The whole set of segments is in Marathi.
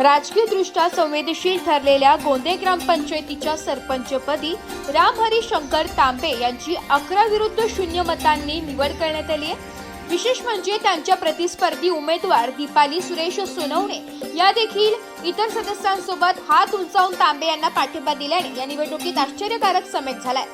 राजकीयदृष्ट्या संवेदनशील ठरलेल्या गोंदे ग्रामपंचायतीच्या सरपंचपदी रामहरी शंकर तांबे यांची अकरा विरुद्ध शून्य मतांनी निवड करण्यात आली आहे. विशेष म्हणजे त्यांच्या प्रतिस्पर्धी उमेदवार दीपाली सुरेश सोनवणे या देखील इतर सदस्यांसोबत हात उंचावून तांबे यांना पाठिंबा दिल्याने या निवडणुकीत आश्चर्यकारक समेट झालाय.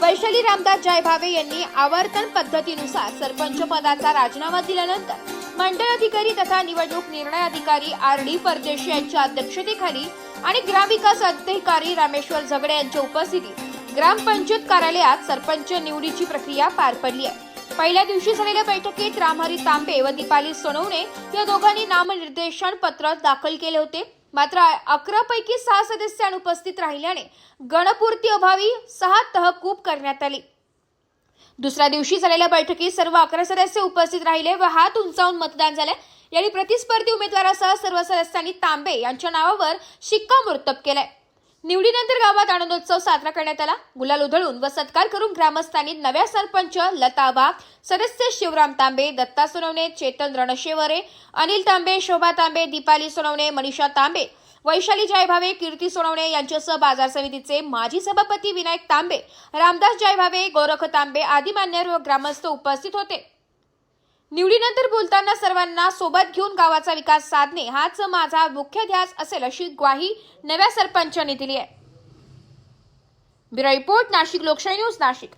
वैशाली रामदास जयभावे यांनी आवर्तन पद्धतीनुसार सरपंच पदाचा राजीनामा दिल्यानंतर मंडळ अधिकारी तथा निवडणूक निर्णय अधिकारी आर डी परदेशी यांच्या अध्यक्षतेखाली आणि ग्रामविकास अधिकारी रामेश्वर झगडे यांच्या उपस्थितीत ग्रामपंचायत कार्यालयात सरपंच निवडीची प्रक्रिया पार पडली आहे. पहिल्या दिवशी झालेल्या बैठकीत रामहरी तांबे व दीपाली सोनवणे या दोघांनी नामनिर्देशन पत्र दाखल केले होते. मात्र अकरा पैकी सहा सदस्य अनुपस्थित राहिल्याने गणपूर्ती अभावी सहा तहकूब करण्यात आली. दुसऱ्या दिवशी झालेल्या बैठकीत सर्व अकरा सदस्य उपस्थित राहिले व हात उंचावून मतदान झाले. यावेळी प्रतिस्पर्धी उमेदवारासह सर्व सदस्यांनी तांबे यांच्या नावावर शिक्कामोर्तब केलाय. निवडीनंतर गावात आनंदोत्सव साजरा करण्यात आला. गुलाल उधळून व सत्कार करून ग्रामस्थांनी नव्या सरपंच लता वाघ सदस्य शिवराम तांबे दत्ता सोनवणे चेतन रणशेवरे अनिल तांबे शोभा तांबे दीपाली सोनवणे मनीषा तांबे वैशाली जयभावे कीर्ती सोनवणे यांच्यासह बाजार समितीचे माजी सभापती विनायक तांबे रामदास जयभावे गोरख तांबे आदी मान्यवर ग्रामस्थ उपस्थित होते. निवडीनंतर बोलताना सर्वांना सोबत घेऊन गावाचा विकास साधणे हाच माझा मुख्य ध्यास असेल अशी ग्वाही नव्या सरपंचांनी दिली आहे. ब्युरो रिपोर्ट नाशिक लोकशाही न्यूज नाशिक.